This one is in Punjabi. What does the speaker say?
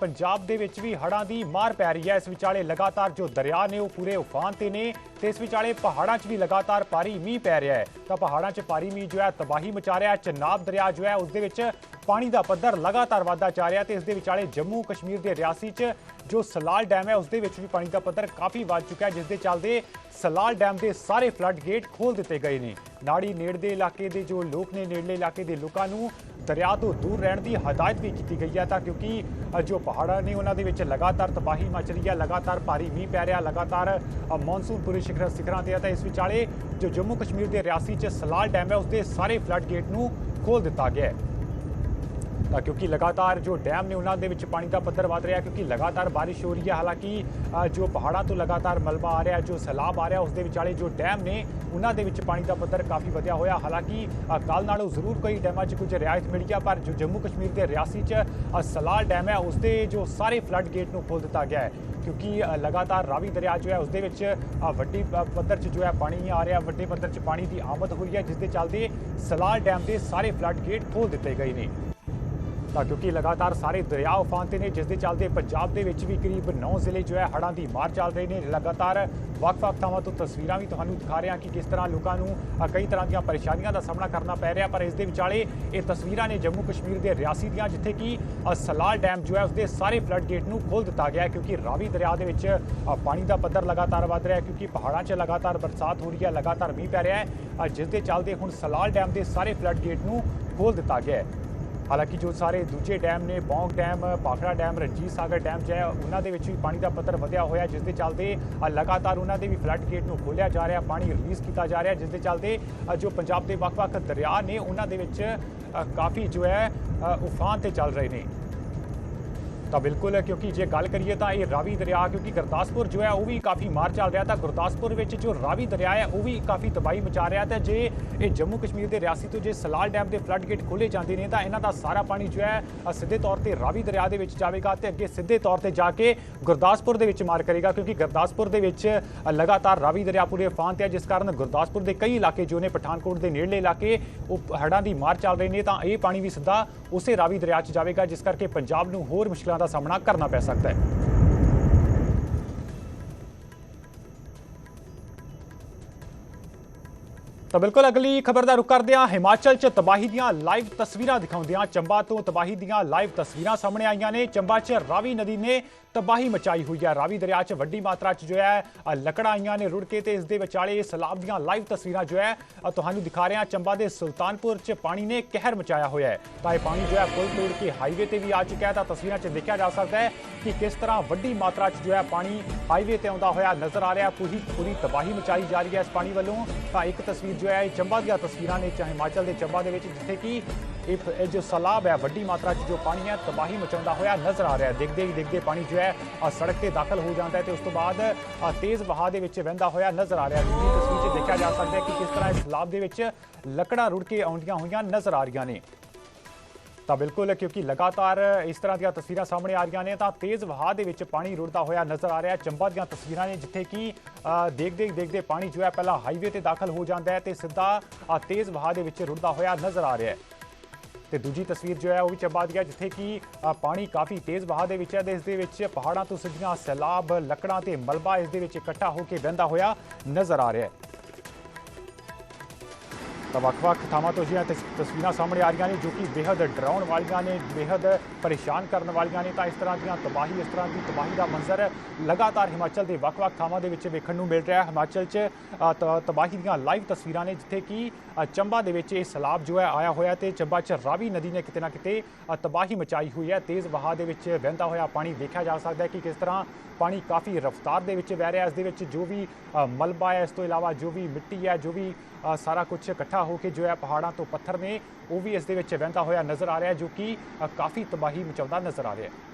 ਪੰਜਾਬ ਦੇ ਵਿੱਚ ਵੀ ਹੜ੍ਹਾਂ ਦੀ ਮਾਰ ਪੈ ਰਹੀ ਹੈ। ਇਸ ਵਿਚਾਲੇ ਲਗਾਤਾਰ ਜੋ ਦਰਿਆ ਨੇ, ਉਹ ਪੂਰੇ ਉਫਾਨ ਤੇ ਨੇ ਤੇ ਇਸ ਵਿਚਾਲੇ ਪਹਾੜਾਂ 'ਚ ਵੀ ਲਗਾਤਾਰ ਭਾਰੀ ਮੀਂਹ ਪੈ ਰਿਹਾ ਹੈ। ਤਾਂ ਪਹਾੜਾਂ 'ਚ ਭਾਰੀ ਮੀਂਹ ਜੋ ਹੈ, ਤਬਾਹੀ ਮਚਾ ਰਿਹਾ ਹੈ। ਚਨਾਬ ਦਰਿਆ ਜੋ ਹੈ, ਉਸ ਦੇ ਵਿੱਚ ਪਾਣੀ ਦਾ ਪੱਧਰ ਲਗਾਤਾਰ ਵਧਦਾ ਜਾ ਰਿਹਾ ਤੇ ਇਸ ਦੇ ਵਿਚਾਲੇ ਜੰਮੂ ਕਸ਼ਮੀਰ ਦੇ ਰਿਆਸੀ 'ਚ ਜੋ ਸਲਾਲ ਡੈਮ ਹੈ, ਉਸ ਦੇ ਵਿੱਚ ਵੀ ਪਾਣੀ ਦਾ ਪੱਧਰ ਕਾਫੀ ਵੱਧ ਚੁੱਕਾ ਹੈ, ਜਿਸ ਦੇ ਚੱਲਦੇ ਸਲਾਲ ਡੈਮ ਦੇ ਸਾਰੇ ਫਲੱਡ ਗੇਟ ਖੋਲ ਦਿੱਤੇ ਗਏ ਨੇ। ਨਾੜੀ ਨੇੜਦੇ ਇਲਾਕੇ ਦੇ ਜੋ ਲੋਕ ਨੇ ਨੇੜਲੇ ਇਲਾਕੇ ਦੇ ਲੋਕਾਂ ਨੂੰ ਦਰਿਆ ਤੋਂ ਦੂਰ ਰਹਿਣ ਦੀ ਹਦਾਇਤ ਵੀ ਕੀਤੀ ਗਈ ਹੈ ਤਾਂ ਕਿਉਂਕਿ ਜੋ ਪਹਾੜਾਂ ਨੇ ਉਹਨਾਂ ਦੇ ਵਿੱਚ ਲਗਾਤਾਰ ਤਬਾਹੀ ਮਚ ਰਹੀ ਹੈ, ਲਗਾਤਾਰ ਭਾਰੀ ਮੀਂਹ ਪੈ ਰਿਹਾ, ਲਗਾਤਾਰ ਮੌਨਸੂਨ ਪੂਰੇ ਸਿਖਰ, ਸਿਖਰਾਂ ਤੇ ਹੈ ਤਾਂ ਇਸ ਵਿਚਾਲੇ ਜੋ ਜੰਮੂ ਕਸ਼ਮੀਰ ਦੇ ਰਿਆਸੀ 'ਚ ਸਲਾਲ ਡੈਮ ਹੈ ਉਸ ਦੇ ਸਾਰੇ ਫਲੱਡ ਗੇਟ ਨੂੰ ਖੋਲ ਦਿੱਤਾ ਗਿਆ ਹੈ। ਕਿਉਂਕਿ ਲਗਾਤਾਰ ਜੋ ਡੈਮ ਨੇ ਉਹਨਾਂ ਦੇ ਵਿੱਚ ਪਾਣੀ ਦਾ ਪੱਧਰ ਵਧ ਰਿਹਾ ਕਿਉਂਕਿ ਲਗਾਤਾਰ ਬਾਰਿਸ਼ ਹੋ ਰਹੀ ਹੈ। ਹਾਲਾਂਕਿ ਜੋ ਪਹਾੜਾਂ ਤੋਂ ਲਗਾਤਾਰ ਮਲਬਾ ਆ ਰਿਹਾ, ਜੋ ਸੈਲਾਬ ਆ ਰਿਹਾ, ਉਸ ਦੇ ਵਿਚਾਲੇ ਜੋ ਡੈਮ ਨੇ, ਉਹਨਾਂ ਦੇ ਵਿੱਚ ਪਾਣੀ ਦਾ ਪੱਧਰ ਕਾਫੀ ਵਧਿਆ ਹੋਇਆ। ਹਾਲਾਂਕਿ ਕੱਲ ਨਾਲੋਂ ਜ਼ਰੂਰ ਕੋਈ ਡੈਮਾਂ 'ਚ ਕੁਝ ਰਿਆਇਤ ਮਿਲੀ ਹੈ ਪਰ ਜੋ ਜੰਮੂ ਕਸ਼ਮੀਰ ਦੇ ਰਿਆਸੀ 'ਚ ਸਲਾਲ ਡੈਮ ਹੈ, ਉਸ ਦੇ ਜੋ ਸਾਰੇ ਫਲੱਡ ਗੇਟ ਨੂੰ ਖੋਲ ਦਿੱਤਾ ਗਿਆ ਹੈ। ਕਿਉਂਕਿ ਲਗਾਤਾਰ ਰਾਵੀ ਦਰਿਆ ਜੋ ਹੈ, ਉਸ ਦੇ ਵਿੱਚ ਵੱਡੀ ਪੱਧਰ 'ਚ ਜੋ ਹੈ ਪਾਣੀ ਆ ਰਿਹਾ, ਵੱਡੇ ਪੱਧਰ 'ਚ ਪਾਣੀ ਦੀ ਆਮਦ ਹੋਈ ਹੈ, ਜਿਸ ਦੇ ਚੱਲਦੇ ਸਲਾਲ ਡੈਮ ਦੇ ਸਾਰੇ ਫਲੱਡ ਗੇਟ ਖੋਲ ਦਿੱਤੇ ਗਏ ਨੇ। ਕਿਉਂਕਿ ਲਗਾਤਾਰ ਸਾਰੇ ਦਰਿਆ ਉਫਾਨ ਨੇ, ਜਿਸ ਦੇ ਚੱਲਦੇ ਪੰਜਾਬ ਦੇ ਵਿੱਚ ਵੀ ਕਰੀਬ 9 ਜ਼ਿਲ੍ਹੇ ਜੋ ਹੈ ਹੜ੍ਹਾਂ ਦੀ ਮਾਰ ਚੱਲ ਰਹੇ ਨੇ। ਲਗਾਤਾਰ ਵੱਖ-ਵੱਖ ਥਾਵਾਂ ਤੋਂ ਤਸਵੀਰਾਂ ਵੀ ਤੁਹਾਨੂੰ ਦਿਖਾ ਰਿਹਾ ਕਿ ਕਿਸ ਤਰ੍ਹਾਂ ਲੋਕਾਂ ਨੂੰ ਕਈ ਤਰ੍ਹਾਂ ਦੀਆਂ ਪਰੇਸ਼ਾਨੀਆਂ ਦਾ ਸਾਹਮਣਾ ਕਰਨਾ ਪੈ ਰਿਹਾ, ਪਰ ਇਸ ਦੇ ਵਿਚਾਲੇ ਇਹ ਤਸਵੀਰਾਂ ਨੇ ਜੰਮੂ ਕਸ਼ਮੀਰ ਦੇ ਰਿਆਸੀ ਦੀਆਂ, ਜਿੱਥੇ ਕਿ ਸਲਾਲ ਡੈਮ ਜੋ ਹੈ ਉਸਦੇ ਸਾਰੇ ਫਲੱਡ ਗੇਟ ਨੂੰ ਖੋਲ ਦਿੱਤਾ ਗਿਆ ਕਿਉਂਕਿ ਰਾਵੀ ਦਰਿਆ ਦੇ ਵਿੱਚ ਪਾਣੀ ਦਾ ਪੱਧਰ ਲਗਾਤਾਰ ਵਧ ਰਿਹਾ ਹੈ, ਕਿਉਂਕਿ ਪਹਾੜਾਂ 'ਚ ਲਗਾਤਾਰ ਬਰਸਾਤ ਹੋ ਰਹੀ ਹੈ, ਲਗਾਤਾਰ ਮੀਂਹ ਪੈ ਰਿਹਾ ਹੈ। ਜਿਸ ਦੇ ਚੱਲਦੇ ਹੁਣ ਸਲਾਲ ਡੈਮ ਦੇ ਸਾਰੇ ਫਲੱਡ ਗੇਟ ਨੂੰ ਖੋਲ ਦਿੱਤਾ ਗਿਆ ਹੈ। ਹਾਲਾਂਕਿ ਜੋ ਸਾਰੇ ਦੂਜੇ ਡੈਮ ਨੇ, Pong dam Bhakra dam, Ranjit Sagar dam ਜੋ ਉਹਨਾਂ ਦੇ ਵਿੱਚ ਵੀ ਪਾਣੀ ਦਾ ਪੱਧਰ ਵਧਿਆ ਹੋਇਆ ਜਿਸ ਦੇ ਚੱਲਦੇ ਲਗਾਤਾਰ ਉਹਨਾਂ ਦੇ ਵੀ ਫਲੱਡ ਗੇਟ ਨੂੰ ਖੋਲ੍ਹਿਆ ਜਾ ਰਿਹਾ, ਪਾਣੀ ਰਿਲੀਜ਼ ਕੀਤਾ ਜਾ ਰਿਹਾ, ਜਿਸ ਦੇ ਚੱਲਦੇ ਜੋ ਪੰਜਾਬ ਦੇ ਵੱਖ-ਵੱਖ ਦਰਿਆ ਨੇ, ਉਹਨਾਂ ਦੇ ਵਿੱਚ ਕਾਫੀ ਜੋ ਹੈ ਉਫਾਨ ਤੇ ਚੱਲ ਰਹੇ ਨੇ। ਤਾਂ ਬਿਲਕੁਲ, ਕਿਉਂਕਿ ਜੇ ਗੱਲ ਕਰੀਏ ਤਾਂ ਇਹ ਰਾਵੀ ਦਰਿਆ, ਕਿਉਂਕਿ ਗੁਰਦਾਸਪੁਰ ਜੋ ਹੈ ਉਹ ਵੀ ਕਾਫੀ ਮਾਰ ਚੱਲ ਰਿਹਾ ਤਾਂ ਗੁਰਦਾਸਪੁਰ ਵਿੱਚ ਜੋ ਰਾਵੀ ਦਰਿਆ ਹੈ, ਉਹ ਵੀ ਕਾਫੀ ਤਬਾਹੀ ਮਚਾ ਰਿਹਾ ਤੇ ਜੇ ਇਹ ਜੰਮੂ ਕਸ਼ਮੀਰ ਦੇ ਰਿਆਸੀ ਤੋਂ ਜੇ ਸਲਾਲ ਡੈਮ ਦੇ ਫਲੱਡ ਗੇਟ ਖੋਲੇ ਜਾਂਦੇ ਨੇ ਤਾਂ ਇਹਨਾਂ ਦਾ ਸਾਰਾ ਪਾਣੀ ਜੋ ਹੈ ਸਿੱਧੇ ਤੌਰ ਤੇ ਰਾਵੀ ਦਰਿਆ ਦੇ ਵਿੱਚ ਜਾਵੇਗਾ ਤੇ ਅੱਗੇ ਸਿੱਧੇ ਤੌਰ ਤੇ ਜਾ ਕੇ ਗੁਰਦਾਸਪੁਰ ਦੇ ਵਿੱਚ ਮਾਰ ਕਰੇਗਾ, ਕਿਉਂਕਿ ਗੁਰਦਾਸਪੁਰ ਦੇ ਵਿੱਚ ਲਗਾਤਾਰ ਰਾਵੀ ਦਰਿਆ ਪੂਰੇ ਫਾਨ ਤੇ ਹੈ, ਜਿਸ ਕਾਰਨ ਗੁਰਦਾਸਪੁਰ ਦੇ ਕਈ ਇਲਾਕੇ ਜੋ ਨੇ ਪਠਾਨਕੋਟ ਦੇ ਨੇੜਲੇ ਇਲਾਕੇ, ਉਹ ਹੜ੍ਹਾਂ ਦੀ ਮਾਰ ਚੱਲ ਰਹੇ ਨੇ ਤਾਂ ਇਹ ਪਾਣੀ ਵੀ ਸਿੱਧਾ ਉਸੇ ਰਾਵੀ ਦਰਿਆ 'ਚ ਜਾਵੇਗਾ, ਜਿਸ ਕਰਕੇ ਪੰਜਾਬ ਨੂੰ ਹੋਰ ਮੁਸ਼ਕਲਾਂ ਦਾ ਸਾਹਮਣਾ ਕਰਨਾ ਪੈ ਸਕਦਾ ਹੈ। ਤਾਂ ਬਿਲਕੁਲ ਅਗਲੀ ਖਬਰ ਦਾ ਰੁਖ ਕਰਦੇ ਹਾਂ। ਹਿਮਾਚਲ 'ਚ ਤਬਾਹੀ ਦੀਆਂ ਲਾਈਵ ਤਸਵੀਰਾਂ ਦਿਖਾਉਂਦਿਆਂ ਚੰਬਾ ਤੋਂ ਤਬਾਹੀ ਦੀਆਂ ਲਾਈਵ ਤਸਵੀਰਾਂ ਸਾਹਮਣੇ ਆਈਆਂ ਨੇ। ਚੰਬਾ 'ਚ ਰਾਵੀ ਨਦੀ ਨੇ ਤਬਾਹੀ ਮਚਾਈ ਹੋਈ ਹੈ। ਰਾਵੀ ਦਰਿਆ 'ਚ ਵੱਡੀ ਮਾਤਰਾ 'ਚ ਜੋ ਹੈ ਲੱਕੜਾਂ ਆਈਆਂ ਨੇ ਰੁੜ ਕੇ ਤੇ ਇਸ ਦੇ ਵਿਚਾਲੇ ਸਲਾਬ ਦੀਆਂ ਲਾਈਵ ਤਸਵੀਰਾਂ ਜੋ ਹੈ ਤੁਹਾਨੂੰ ਦਿਖਾ ਰਹੇ ਹਾਂ। ਚੰਬਾ ਦੇ ਸੁਲਤਾਨਪੁਰ 'ਚ ਪਾਣੀ ਨੇ ਕਹਿਰ ਮਚਾਇਆ ਹੋਇਆ ਹੈ। ਤਾਂ ਇਹ ਪਾਣੀ ਜੋ ਹੈ, ਪੁਲ ਤੋੜ ਕੇ ਹਾਈਵੇ ਤੇ ਵੀ ਆ ਚੁੱਕਿਆ ਹੈ। ਤਾਂ ਤਸਵੀਰਾਂ 'ਚ ਦੇਖਿਆ ਜਾ ਸਕਦਾ ਹੈ ਕਿ ਕਿਸ ਤਰ੍ਹਾਂ ਵੱਡੀ ਮਾਤਰਾ 'ਚ ਜੋ ਹੈ ਪਾਣੀ ਹਾਈਵੇ ਤੇ ਆਉਂਦਾ ਹੋਇਆ ਨਜ਼ਰ ਆ ਰਿਹਾ ਪੂਰੀ ਪੂਰੀ ਤਬਾਹੀ ਮਚਾਈ ਜਾ ਰਹੀ ਹੈ ਇਸ ਪਾਣੀ ਵੱਲੋਂ। ਤਾਂ ਇੱਕ ਤਸਵੀਰ ਜੋ ਹੈ, ਇਹ ਚੰਬਾ ਦੀਆਂ ਤਸਵੀਰਾਂ ਨੇ, ਚਾਹੇ ਹਿਮਾਚਲ ਦੇ ਚੰਬਾ ਦੇ ਵਿੱਚ, ਜਿੱਥੇ ਕਿ ਇਹ ਜੋ ਸਲਾਬ ਹੈ, ਵੱਡੀ ਮਾਤਰਾ 'ਚ ਜੋ ਪਾਣੀ ਹੈ, ਤਬਾਹੀ ਮਚਾਉਂਦਾ ਹੋਇਆ ਨਜ਼ਰ ਆ ਰਿਹਾ ਹੈ। ਦੇਖਦੇ ਹੀ ਦੇਖਦੇ ਪਾਣੀ ਜੋ ਹੈ ਸੜਕ ਤੇ ਦਾਖਲ ਹੋ ਜਾਂਦਾ ਹੈ ਤੇ ਉਸ ਤੋਂ ਬਾਅਦ ਤੇਜ਼ ਵਹਾਅ ਦੇ ਵਿੱਚ ਵਹਿੰਦਾ ਹੋਇਆ ਨਜ਼ਰ ਆ ਰਿਹਾ ਹੈ। ਤਸਵੀਰ 'ਚ ਦੇਖਿਆ ਜਾ ਸਕਦਾ ਹੈ ਕਿ ਕਿਸ ਤਰ੍ਹਾਂ ਇਸ ਸਲਾਬ ਦੇ ਵਿੱਚ ਲੱਕੜਾਂ ਰੁੜ ਕੇ ਆਉਂਦੀਆਂ ਹੋਈਆਂ ਨਜ਼ਰ ਆ ਰਹੀਆਂ ਨੇ। ਤਾਂ ਬਿਲਕੁਲ, ਕਿਉਂਕਿ ਲਗਾਤਾਰ ਇਸ ਤਰ੍ਹਾਂ ਦੀਆਂ ਤਸਵੀਰਾਂ ਸਾਹਮਣੇ ਆ ਰਹੀਆਂ ਨੇ, ਤਾਂ ਤੇਜ਼ ਵਹਾਅ ਦੇ ਵਿੱਚ ਪਾਣੀ ਰੁੜਦਾ ਹੋਇਆ ਨਜ਼ਰ ਆ ਰਿਹਾ। ਚੰਬਾ ਦੀਆਂ ਤਸਵੀਰਾਂ ਨੇ, ਜਿੱਥੇ ਕਿ ਦੇਖਦੇ ਦੇਖਦੇ ਪਾਣੀ ਜੋ ਹੈ ਪਹਿਲਾਂ ਹਾਈਵੇ ਤੇ ਦਾਖਲ ਹੋ ਜਾਂਦਾ ਹੈ ਤੇ ਸਿੱਧਾ ਤੇਜ਼ ਵਹਾਅ ਦੇ ਵਿੱਚ ਰੁੜਦਾ ਹੋਇਆ ਨਜ਼ਰ ਆ ਰਿਹਾ ਹੈ। ਤੇ ਦੂਜੀ ਤਸਵੀਰ ਜੋ ਹੈ, ਉਹ ਵੀ ਚੰਬਾ ਦੀ ਹੈ, ਜਿੱਥੇ ਕਿ ਪਾਣੀ ਕਾਫੀ ਤੇਜ਼ ਵਹਾਅ ਦੇ ਵਿੱਚ ਹੈ ਤੇ ਇਸ ਦੇ ਵਿੱਚ ਪਹਾੜਾਂ ਤੋਂ ਸਿੱਧੀਆਂ ਸੈਲਾਬ, ਲੱਕੜਾਂ ਤੇ ਮਲਬਾ ਇਸ ਦੇ ਵਿੱਚ ਇਕੱਠਾ ਹੋ ਕੇ ਵਹਿੰਦਾ ਹੋਇਆ ਨਜ਼ਰ ਆ ਰਿਹਾ ਹੈ। ਤਾਂ ਵੱਖ-ਵੱਖ ਥਾਵਾਂ ਤੋਂ ਜਿਹੜੀਆਂ ਤਸਵੀਰਾਂ ਸਾਹਮਣੇ ਆ ਰਹੀਆਂ ਨੇ, ਜੋ ਕਿ ਬੇहद ਡਰਾਉਣ ਵਾਲੀਆਂ ਨੇ ਬੇहद ਪਰੇਸ਼ਾਨ ਕਰਨ ਵਾਲੀਆਂ ਨੇ। ਤਾਂ ਇਸ ਤਰ੍ਹਾਂ ਦੀਆਂ ਤਬਾਹੀ, ਇਸ ਤਰ੍ਹਾਂ ਦੀ ਤਬਾਹੀ ਦਾ ਮੰਜ਼ਰ ਲਗਾਤਾਰ ਹਿਮਾਚਲ ਦੇ ਵੱਖ-ਵੱਖ ਥਾਵਾਂ ਦੇ ਵਿੱਚ ਵੇਖਣ ਨੂੰ ਮਿਲ ਰਿਹਾ ਹੈ। ਹਿਮਾਚਲ 'ਚ ਤਬਾਹੀ ਦੀਆਂ ਲਾਈਵ ਤਸਵੀਰਾਂ ਨੇ, ਜਿੱਥੇ ਕਿ ਚੰਬਾ ਦੇ ਵਿੱਚ ਇਹ ਸਲਾਬ ਜੋ ਹੈ ਆਇਆ ਹੋਇਆ ਤੇ ਚੰਬਾ 'ਚ ਰਾਵੀ ਨਦੀ ਨੇ ਕਿਤੇ ਨਾ ਕਿਤੇ ਤਬਾਹੀ ਮਚਾਈ ਹੋਈ ਹੈ। ਤੇਜ਼ ਵਹਾਅ ਦੇ ਵਿੱਚ ਵਹਿੰਦਾ ਹੋਇਆ ਪਾਣੀ ਦੇਖਿਆ ਜਾ ਸਕਦਾ ਹੈ ਕਿ ਕਿਸ ਤਰ੍ਹਾਂ ਪਾਣੀ ਕਾਫੀ ਰਫ਼ਤਾਰ ਦੇ ਵਿੱਚ ਵਹਿ ਰਿਹਾ ਇਸ ਦੇ ਵਿੱਚ ਜੋ ਵੀ ਮਲਬਾ ਹੈ, ਇਸ ਤੋਂ ਇਲਾਵਾ ਜੋ ਵੀ ਮਿੱਟੀ ਹੈ, ਜੋ ਵੀ ਸਾਰਾ ਕੁਝ ਇਕੱਠਾ ਹੋ ਕੇ ਜੋ ਹੈ ਪਹਾੜਾਂ ਤੋਂ ਪੱਥਰ ਨੇ, ਉਹ ਵੀ ਇਸ ਦੇ ਵਿੱਚ ਵਹਿੰਦਾ ਹੋਇਆ ਨਜ਼ਰ ਆ ਰਿਹਾ ਜੋ ਕਿ ਕਾਫੀ ਤਬਾਹੀ ਮਚਾਉਂਦਾ ਨਜ਼ਰ ਆ ਰਿਹਾ ਹੈ।